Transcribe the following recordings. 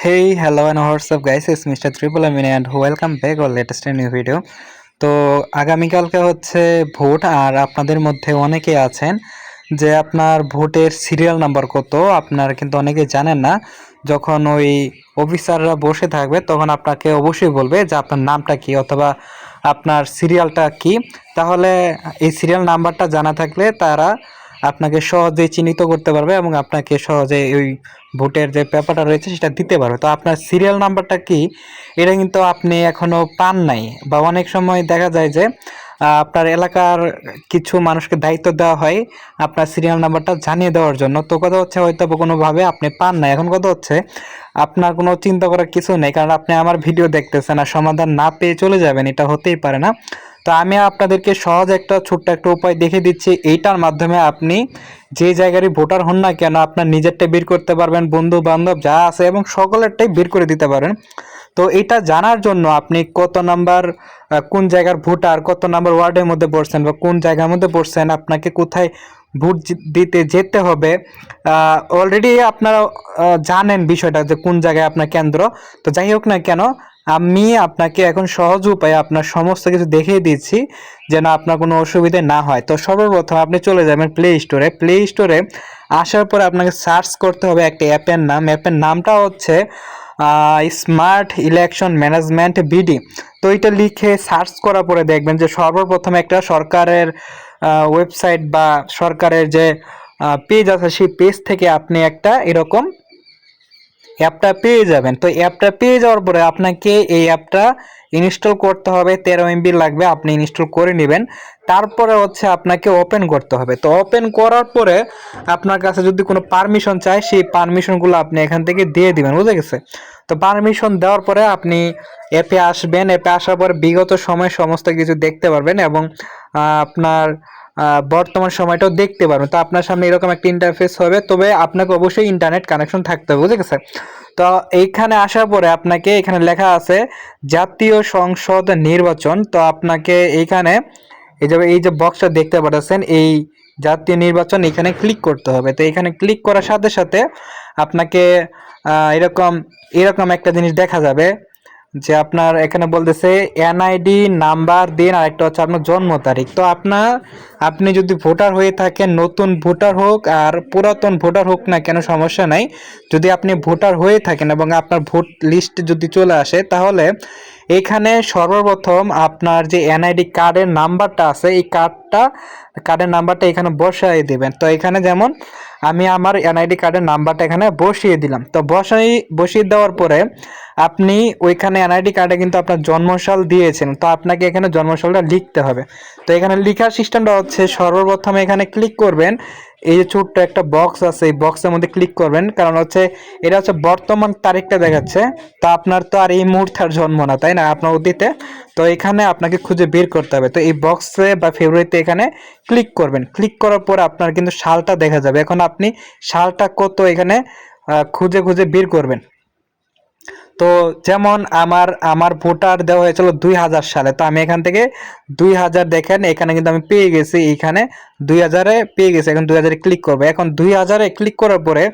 Hello and what's up, guys? It's Mr. Triple Amin and welcome back or latest new video. তো আগামীকালকে হচ্ছে vote, আর আপনাদের মধ্যে অনেকে আছেন যে আপনার ভোটের সিরিয়াল নাম্বার কত, আপনার কিন্তু অনেকে জানেন না যখন ওই অফিসাররা বসে থাকবে, তখন আপনাকে অবশ্যই বলবে যে আপনার নামটা কি অথবা আপনার সিরিয়ালটা কি তাহলে এই সিরিয়াল নাম্বারটা জানা থাকলে তারা আপনাকে সহজেই চিহ্নিত করতে পারবে এবং আপনাকে সহজে ওই ভোটের যে পেপারটা রয়েছে সেটা দিতে পারবে। তো আপনার সিরিয়াল নাম্বারটা কি? এটা কিন্তু আপনি এখনও পান নাই বা অনেক সময় দেখা যায় যে আপনার এলাকার কিছু মানুষকে দায়িত্ব দেওয়া হয় আপনার সিরিয়াল নাম্বারটা জানিয়ে দেওয়ার জন্য। তো কথা হচ্ছে হয়তো কোনোভাবে আপনি পান না এখন কথা হচ্ছে, আপনার কোনো চিন্তা করার কিছু নেই। কারণ আপনি আমার ভিডিও দেখতেছেন আর সমাধান না পেয়ে চলে যাবেন, এটা হতেই পারে না। তো আমি আপনাদেরকে সহজ একটা, ছোট্ট একটা উপায় দেখে দিচ্ছি। এইটার মাধ্যমে আপনি যে জায়গারই ভোটার হন না কেন, আপনার নিজেরটা বের করতে পারবেন বন্ধু বান্ধব যা আছে এবং সকলেরটাই বের করে দিতে পারেন। তো এটা জানার জন্য আপনি কত নাম্বার কোন জায়গার ভোটার, কত নাম্বার ওয়ার্ডের মধ্যে পড়ছেন বা কোন জায়গার মধ্যে পড়ছেন, আপনাকে কোথায় ভোট দিতে যেতে হবে অলরেডি আপনারা জানেন বিষয়টা যে কোন জায়গায় আপনার কেন্দ্র। তো যাই হোক না কেন আমি আপনাকে এখন সহজ উপায়ে আপনার সমস্ত কিছু দেখিয়ে দিচ্ছি যেন আপনার কোনো অসুবিধা না হয়। তো সর্বপ্রথম আপনি চলে যাবেন প্লে স্টোরে প্লে স্টোরে আসার পরে আপনাকে সার্চ করতে হবে একটা অ্যাপের নাম। অ্যাপের নামটা হচ্ছে স্মার্ট ইলেকশন ম্যানেজমেন্ট বিডি তো এটা লিখে সার্চ করার পরে দেখবেন যে সর্বপ্রথম একটা সরকারের ওয়েবসাইট বা সরকারের যে পেজ আছে সেই পেজ থেকে আপনি একটা এরকম অ্যাপটা পেয়ে যাবেন। তো অ্যাপটা পেয়ে যাওয়ার পরে আপনাকে এই অ্যাপটা ইনস্টল করতে হবে, তেরো এমবি লাগবে, আপনি ইনস্টল করে নেবেন। তারপরে হচ্ছে আপনাকে ওপেন করতে হবে। তো ওপেন করার পরে আপনার কাছে যদি কোনো পারমিশন চায়, সেই পারমিশনগুলো আপনি এখান থেকে দিয়ে দিবেন, বুঝে গেছে? তো পারমিশন দেওয়ার পরে আপনি অ্যাপে আসবেন। অ্যাপে আসার পরে বিগত সময় সমস্ত কিছু দেখতে পারবেন এবং আপনার বর্তমান সময়টাও দেখতে পারবেন। তো আপনার সামনে এরকম একটা ইন্টারফেস হবে, তবে আপনাকে অবশ্যই ইন্টারনেট কানেকশন থাকতে হবে বুঝে গেছে তো এইখানে আসার পরে আপনাকে এখানে লেখা আছে, জাতীয় সংসদ নির্বাচন। তো আপনাকে এইখানে এই যে এই যে বক্সটা দেখতে পাচ্ছেন এই জাতীয় নির্বাচন এখানে ক্লিক করতে হবে। তো এখানে ক্লিক করার সাথে সাথে আপনাকে এরকম এরকম একটা জিনিস দেখা যাবে। যে আপনার এখানে বলতেছে এনআইডি নাম্বার দিন আর একটা হচ্ছে আপনার জন্ম তারিখ। তো আপনার আপনি যদি ভোটার হয়ে থাকেন, নতুন ভোটার হোক আর পুরাতন ভোটার হোক না কেন, সমস্যা নাই। যদি আপনি ভোটার হয়ে থাকেন এবং আপনার ভোট লিস্ট যদি চলে আসে, তাহলে এখানে সর্বপ্রথম আপনার যে এনআইডি কার্ডের নাম্বারটা আছে, এই কার্ডটা, কার্ডের নাম্বারটা এখানে বসাই দেবেন। তো এখানে যেমন আমি আমার এনআইডি কার্ডের নাম্বারটা এখানে বসিয়ে দিলাম। তো বসাই, বসিয়ে দেওয়ার পরে আপনি ওইখানে এনআইডি কার্ডে কিন্তু আপনার জন্মশাল দিয়েছেন। তো আপনাকে এখানে জন্মসালটা লিখতে হবে। তো এখানে লিখার সিস্টেমটা হচ্ছে সর্বপ্রথমে এখানে ক্লিক করবেন। এই যে ছোট্ট একটা বক্স আছে, এই বক্সের মধ্যে ক্লিক করবেন। কারণ হচ্ছে এটা হচ্ছে বর্তমান তারিখটা দেখাচ্ছে। তো আপনার তো আর এই মুহূর্তে আর জন্ম না, তাই না? আপনার অতীতে। তো এখানে আপনাকে খুঁজে বের করতে হবে। তো এই বক্সে বা ফেব্রুয়ারিতে এখানে ক্লিক করবেন। ক্লিক করার পর আপনার কিন্তু সালটা দেখা যাবে। এখন আপনি সালটা কত এখানে খুঁজে খুঁজে বের করবেন। তো যেমন আমার আমার ভোটার দেওয়া হয়েছিল দুই হাজার সালে, তো আমি এখান থেকে দুই হাজার দেখেন, এখানে কিন্তু আমি পেয়ে গেছি, এইখানে দুই হাজারে পেয়ে গেছি, এখন দুই হাজারে ক্লিক করব। এখন দুই হাজারে ক্লিক করার পরে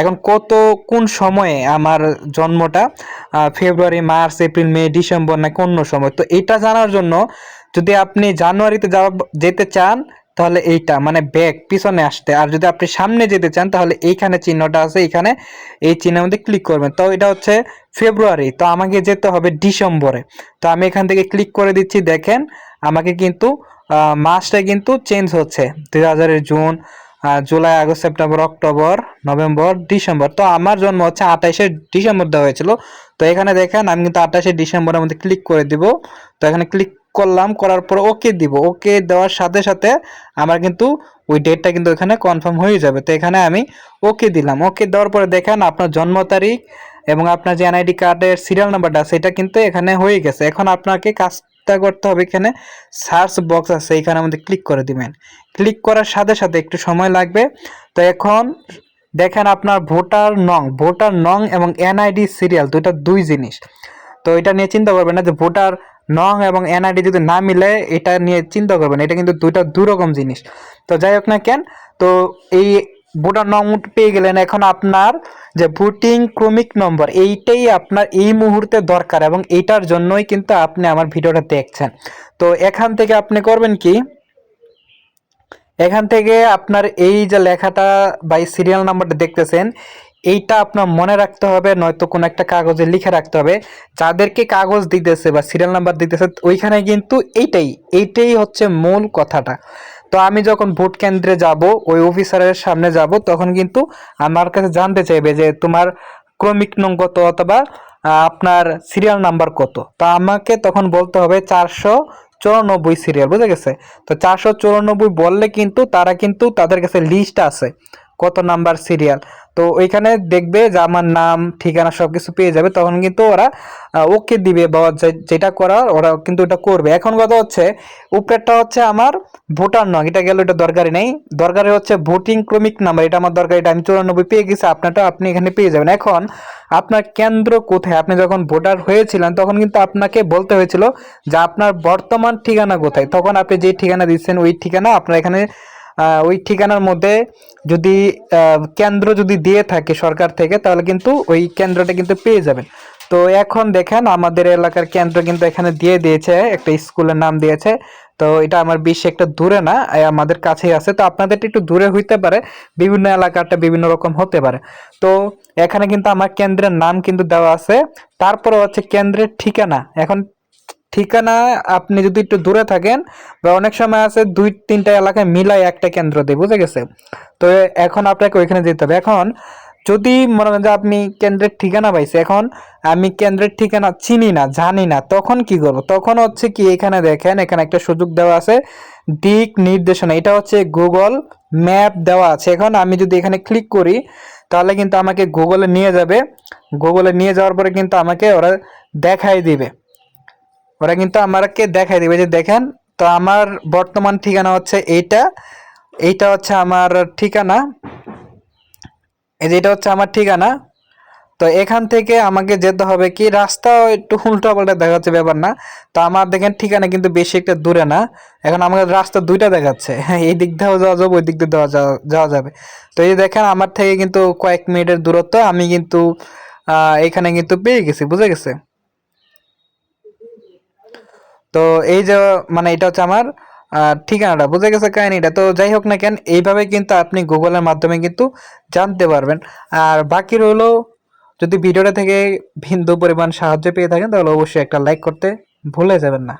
এখন কত, কোন সময়ে আমার জন্মটা February, March, April, May, December না অন্য সময়? তো এটা জানার জন্য যদি আপনি জানুয়ারিতে যাওয়া, যেতে চান তাহলে এইটা মানে ব্যাক পিছনে আসতে। আর যদি আপনি সামনে যেতে চান, তাহলে এইখানে চিহ্নটা আছে, এইখানে এই চিহ্নের মধ্যে ক্লিক করবেন। তো এটা হচ্ছে ফেব্রুয়ারি তো আমাকে যেতে হবে ডিসেম্বরে তো আমি এখান থেকে ক্লিক করে দিচ্ছি, দেখেন, আমাকে কিন্তু মাসটা কিন্তু চেঞ্জ হচ্ছে। দুই হাজারের June July, August, September, October, November December তো আমার জন্ম হচ্ছে আঠাইশে ডিসেম্বর দেওয়া হয়েছিল। তো এখানে দেখেন, আমি কিন্তু আঠাশে ডিসেম্বরের মধ্যে ক্লিক করে দিব। তো এখানে ক্লিক করলাম, করার পর ওকে দিব। ওকে দেওয়ার সাথে সাথে আমার কিন্তু ওই ডেটটা কিন্তু এখানে কনফার্ম হয়ে যাবে। তো এখানে আমি ওকে দিলাম। ওকে দেওয়ার পরে দেখেন আপনার জন্ম তারিখ এবং আপনার যে এনআইডি কার্ডের সিরিয়াল নাম্বারটা সেটা কিন্তু এখানে হয়ে গেছে। এখন আপনাকে কাজটা করতে হবে এখানে সার্চ বক্স আছে, এখানে আমাদের ক্লিক করে দিবেন। ক্লিক করার সাথে সাথে একটু সময় লাগবে। তো এখন দেখেন আপনার ভোটার নং ভোটার নং এবং এনআইডি সিরিয়াল দুইটা দুই জিনিস। তো এটা নিয়ে চিন্তা করবেন না যে ভোটার নং এবং এনআইডি যদি না মিলে, এটা নিয়ে চিন্তা করবেন এটা কিন্তু দুইটা দুই রকম জিনিস। তো যাই হোক না কেন, তো এই ভোটার নং পেয়ে গেলেন এখন আপনার যে ভোটিং ক্রমিক নম্বর, এইটাই আপনার এই মুহূর্তে দরকার এবং এইটার জন্যই কিন্তু আপনি আমার ভিডিওটা দেখছেন। তো এখান থেকে আপনি করবেন কি, এখান থেকে আপনার এই যে লেখাটা বা সিরিয়াল নাম্বারটা দেখতেছেন এইটা আপনার মনে রাখতে হবে, নয়তো কোনো একটা কাগজে লিখে রাখতে হবে। যাদেরকে কাগজ দিতেছে বা সিরিয়াল নাম্বার দিতেছে, ওইখানে কিন্তু এইটাই এইটাই হচ্ছে মূল কথাটা। তো আমি যখন ভোট কেন্দ্রে যাব, ওই অফিসারের সামনে যাব, তখন কিন্তু আমার কাছে জানতে চাইবে যে তোমার ক্রমিক নং কত অথবা আপনার সিরিয়াল নাম্বার কত। তো আমাকে তখন বলতে হবে চারশো চুরানব্বই সিরিয়াল বুঝে গেছে? তো চারশো চুরানব্বই বললে কিন্তু তারা কিন্তু তাদের কাছে লিস্ট আছে। কত নাম্বার সিরিয়াল। তো ওইখানে দেখবে যে আমার নাম, ঠিকানা সব কিছু পেয়ে যাবে, তখন কিন্তু ওরা ওকে দিবে বা যেটা করার ওরা কিন্তু ওটা করবে। এখন কথা হচ্ছে, উপরেরটা হচ্ছে আমার ভোটার নং, এটা গেল এটা দরকারি নেই। দরকারি হচ্ছে ভোটিং ক্রমিক নাম্বার, এটা আমার দরকার, এটা আমি চুরানব্বই পেয়ে গেছি, আপনারটা আপনি এখানে পেয়ে যাবেন। এখন আপনার কেন্দ্র কোথায়? আপনি যখন ভোটার হয়েছিলেন, তখন কিন্তু আপনাকে বলতে হয়েছিল যে আপনার বর্তমান ঠিকানা কোথায়? তখন আপনি যে ঠিকানা দিচ্ছেন, ওই ঠিকানা আপনার এখানে ওই ঠিকানার মধ্যে যদি কেন্দ্র যদি দিয়ে থাকে সরকার থেকে, তাহলে কিন্তু ওই কেন্দ্রটা কিন্তু পেয়ে যাবেন। তো এখন দেখেন, আমাদের এলাকার কেন্দ্র কিন্তু এখানে দিয়ে দিয়েছে, একটা স্কুলের নাম দিয়েছে। তো এটা আমার বেশি একটা দূরে না আমাদের কাছেই আছে। তো আপনাদেরটা একটু দূরে হইতে পারে, বিভিন্ন এলাকাটা বিভিন্ন রকম হতে পারে। তো এখানে কিন্তু আমার কেন্দ্রের নাম কিন্তু দেওয়া আছে। তারপরে হচ্ছে কেন্দ্রের ঠিকানা, এখন ঠিকানা আপনি যদি একটু দূরে থাকেন, বা অনেক সময় আছে দুই, তিনটা এলাকায় মিলাই একটা কেন্দ্র দেয়, বুঝে গেছে? তো এখন আপনাকে ওইখানে যেতে হবে। এখন যদি মনে করেন যে আপনি কেন্দ্রের ঠিকানা পাইছে, এখন আমি কেন্দ্রের ঠিকানা চিনি না, জানি না, তখন কি করব? তখন হচ্ছে কি এখানে দেখেন, এখানে একটা সুযোগ দেওয়া আছে, দিক নির্দেশনা, এটা হচ্ছে গুগল ম্যাপ দেওয়া আছে। এখন আমি যদি এখানে ক্লিক করি, তাহলে কিন্তু আমাকে গুগলে নিয়ে যাবে। গুগলে নিয়ে যাওয়ার পরে কিন্তু আমাকে ওরা দেখাই দিবে। ওরা কিন্তু আমাকে দেখাই দিবে, যে দেখেন, তো আমার বর্তমান ঠিকানা হচ্ছে এইটা। এইটা হচ্ছে আমার ঠিকানা। এই যে এটা হচ্ছে আমার ঠিকানা। তো এখান থেকে আমাকে যেতে হবে কি রাস্তা একটু উল্টা পাল্টা দেখাচ্ছে ব্যাপার না। তো আমার দেখেন ঠিকানা কিন্তু বেশি একটা দূরে না। এখন আমাকে রাস্তা দুইটা দেখাচ্ছে। এই দিক দিয়েও যাওয়া যাবে, ওই দিক দিয়ে যাওয়া যাওয়া যাবে। তো এই দেখেন, আমার থেকে কিন্তু কয়েক মিনিটের দূরত্ব, আমি কিন্তু এখানে কিন্তু পেয়ে গেছি, বুঝে গেছে? তো এই যে মানে এটা হচ্ছে আমার ঠিকানাটা, বুঝে গেছে কাহিনিটা। তো যাই হোক না কেন, এইভাবে কিন্তু আপনি গুগলের মাধ্যমে কিন্তু জানতে পারবেন। আর বাকি রইল, যদি ভিডিওটা থেকে বিন্দু পরিমাণ সাহায্য পেয়ে থাকেন, তাহলে অবশ্যই একটা লাইক করতে ভুলে যাবেন না।